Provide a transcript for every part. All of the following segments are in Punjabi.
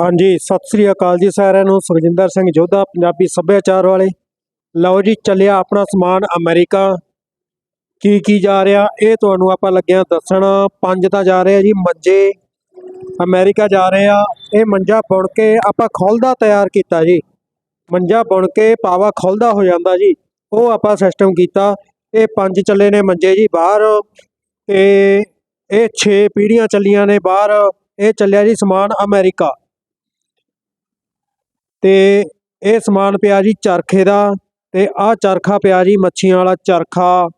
ਹਾਂਜੀ, ਸਤਿ ਸ੍ਰੀ ਅਕਾਲ ਜੀ ਸਾਰਿਆਂ ਨੂੰ। ਸੁਖਜਿੰਦਰ ਸਿੰਘ ਜੋਧਾ, ਪੰਜਾਬੀ ਸੱਭਿਆਚਾਰ ਵਾਲੇ। ਲਓ ਜੀ, ਚੱਲਿਆ ਆਪਣਾ ਸਮਾਨ, ਅਮਰੀਕਾ। ਕੀ ਕੀ ਜਾ ਰਿਹਾ? ਇਹ ਤੁਹਾਨੂੰ ਆਪਾਂ ਲੱਗਿਆ ਦੱਸਣ। ਪੰਜ ਤਾਂ ਜਾ ਰਹੇ ਆ ਜੀ, ਮੰਜੇ। ਅਮਰੀਕਾ ਜਾ ਰਹੇ ਆ। ਇਹ ਮੰਜਾ ਬੁਣ ਕੇ ਆਪਾਂ ਖੁੱਲਦਾ ਤਿਆਰ ਕੀਤਾ ਜੀ। ਮੰਜਾ ਬੁਣ ਕੇ ਪਾਵਾ ਖੁੱਲਦਾ ਹੋ ਜਾਂਦਾ ਜੀ। ਉਹ ਆਪਾਂ ਸਿਸਟਮ ਕੀਤਾ। ਇਹ ਪੰਜ ਚੱਲੇ ਨੇ ਮੰਜੇ ਜੀ ਬਾਹਰ। ਤੇ ਇਹ 6 ਪੀੜ੍ਹੀਆਂ ਚੱਲੀਆਂ ਨੇ ਬਾਹਰ। ਇਹ ਚੱਲਿਆ ਜੀ ਸਮਾਨ ਅਮਰੀਕਾ। ਤੇ ਇਹ ਸਮਾਨ ਪਿਆ ਜੀ ਚਰਖੇ ਦਾ ਤੇ ਆਹ ਚਰਖਾ ਪਿਆ ਜੀ ਮੱਛੀਆਂ ਵਾਲਾ ਚਰਖਾ।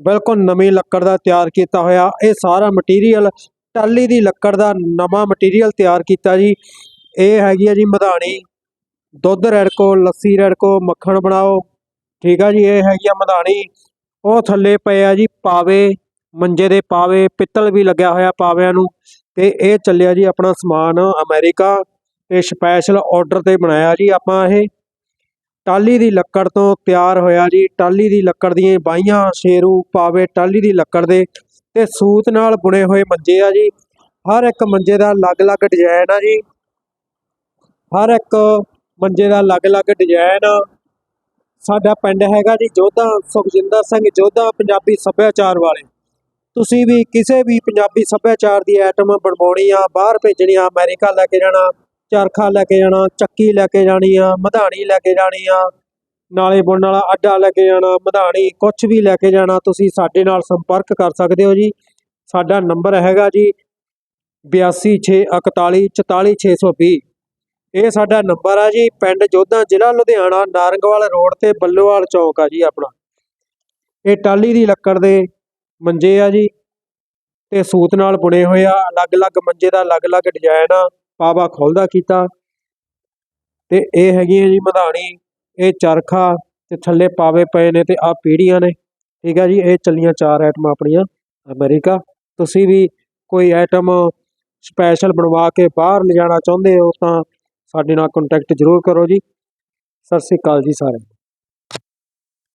ਬਿਲਕੁਲ ਨਵੀਂ ਲੱਕੜ ਦਾ ਤਿਆਰ ਕੀਤਾ ਹੋਇਆ। ਇਹ ਸਾਰਾ ਮਟੀਰੀਅਲ ਟਾਲੀ ਦੀ ਲੱਕੜ ਦਾ ਨਵਾਂ ਮਟੀਰੀਅਲ ਤਿਆਰ ਕੀਤਾ ਜੀ। ਇਹ ਹੈਗੀ ਆ ਜੀ ਮਧਾਣੀ। ਦੁੱਧ ਰੜਕੋ ਲੱਸੀ ਰੜਕੋ ਮੱਖਣ ਬਣਾਓ। ਠੀਕ ਆ ਜੀ, ਇਹ ਹੈਗੀ ਆ ਮਧਾਣੀ। ਉਹ ਥੱਲੇ ਪਏ ਆ ਜੀ ਪਾਵੇ, ਮੰਜੇ ਦੇ ਪਾਵੇ। ਪਿੱਤਲ ਵੀ ਲੱਗਿਆ ਹੋਇਆ ਪਾਵਿਆਂ ਨੂੰ। ਤੇ ਇਹ ਚੱਲਿਆ ਜੀ ਆਪਣਾ ਸਮਾਨ ਅਮਰੀਕਾ। ਤੇ ਸਪੈਸ਼ਲ ਆਰਡਰ ਤੇ ਬਣਾਇਆ ਜੀ। ਆਪਾਂ ਇਹ ਟਾਲੀ ਦੀ ਲੱਕੜ ਤੋਂ ਤਿਆਰ ਹੋਇਆ ਜੀ। ਟਾਲੀ ਦੀ ਲੱਕੜ ਦੀਆਂ ਬਾਈਆਂ ਸ਼ੇਰੂ, ਪਾਵੇ ਟਾਲੀ ਦੀ ਲੱਕੜ ਦੇ ਤੇ ਸੂਤ ਨਾਲ ਬੁਣੇ ਹੋਏ ਮੰਜੇ ਆ ਜੀ। ਹਰ ਇੱਕ ਮੰਜੇ ਦਾ ਅਲੱਗ-ਅਲੱਗ ਡਿਜ਼ਾਈਨ ਆ ਜੀ। ਹਰ ਇੱਕ ਮੰਜੇ ਦਾ ਅਲੱਗ-ਅਲੱਗ ਡਿਜ਼ਾਈਨ ਸਾਡਾ ਪਿੰਡ ਹੈਗਾ ਜੀ ਜੋਧਾ, ਸੁਖਜਿੰਦਰ ਸਿੰਘ ਜੋਧਾ, ਪੰਜਾਬੀ ਸੱਭਿਆਚਾਰ ਵਾਲੇ। ਤੁਸੀਂ ਵੀ ਕਿਸੇ ਵੀ ਪੰਜਾਬੀ ਸੱਭਿਆਚਾਰ ਦੀ ਆਈਟਮ ਬਣਵਾਉਣੀ ਆ, ਬਾਹਰ ਭੇਜਣੀ ਆ, ਅਮਰੀਕਾ ਲੈ ਕੇ ਜਾਣਾ ਚਰਖਾ ਲੈ ਕੇ ਜਾਣਾ, ਚੱਕੀ ਲੈ ਕੇ ਜਾਣੀ ਆ, ਮਧਾਣੀ ਲੈ ਕੇ ਜਾਣੀ ਆ, ਨਾਲੇ ਬੁਣਨ ਵਾਲਾ ਅੱਡਾ ਲੈ ਕੇ ਜਾਣਾ, ਮਧਾਣੀ ਕੁਝ ਵੀ ਲੈ ਕੇ ਜਾਣਾ, ਤੁਸੀਂ ਸਾਡੇ ਨਾਲ ਸੰਪਰਕ ਕਰ ਸਕਦੇ ਹੋ ਜੀ। ਸਾਡਾ ਨੰਬਰ ਹੈਗਾ ਜੀ 8264144620 ਇਹ ਸਾਡਾ ਨੰਬਰ ਆ ਜੀ, ਪਿੰਡ ਜੋਧਾ, ਜ਼ਿਲ੍ਹਾ ਲੁਧਿਆਣਾ, ਨਾਰੰਗਵਾਲ ਰੋਡ ਤੇ ਬੱਲੋਵਾਲ ਚੌਕ ਆ ਜੀ ਆਪਣਾ। ਇਹ ਟਾਲੀ ਦੀ ਲੱਕੜ ਦੇ ਮੰਜੇ ਆ ਜੀ, ਤੇ ਸੂਤ ਨਾਲ ਬੁਣੇ ਹੋਏ ਆ, ਅਲੱਗ-ਅਲੱਗ ਮੰਜੇ ਦਾ ਅਲੱਗ-ਅਲੱਗ ਡਿਜ਼ਾਈਨ ਆ। ਪਾਵਾ ਖੋਲਦਾ ਕੀਤਾ। ਤੇ ਇਹ ਹੈਗੀ ਹੈ ਜੀ ਮਧਾਣੀ, ਇਹ ਚਰਖਾ ਤੇ ਥੱਲੇ ਪਾਵੇ ਪਏ ਨੇ ਤੇ ਆ ਪੀੜੀਆਂ ਨੇ। ਠੀਕ ਹੈ ਜੀ, ਇਹ ਚੱਲੀਆਂ ਚਾਰ ਆਈਟਮਾਂ ਆਪਣੀਆਂ, ਅਮਰੀਕਾ। ਤੁਸੀਂ ਵੀ ਕੋਈ ਆਈਟਮ ਸਪੈਸ਼ਲ ਬਣਵਾ ਕੇ ਬਾਹਰ ਲਿਜਾਣਾ ਚਾਹੁੰਦੇ ਹੋ ਤਾਂ ਸਾਡੇ ਨਾਲ ਕੰਟੈਕਟ ਜ਼ਰੂਰ ਕਰੋ ਜੀ। ਸਤਿ ਸ੍ਰੀ ਅਕਾਲ ਜੀ ਸਾਰਿਆਂ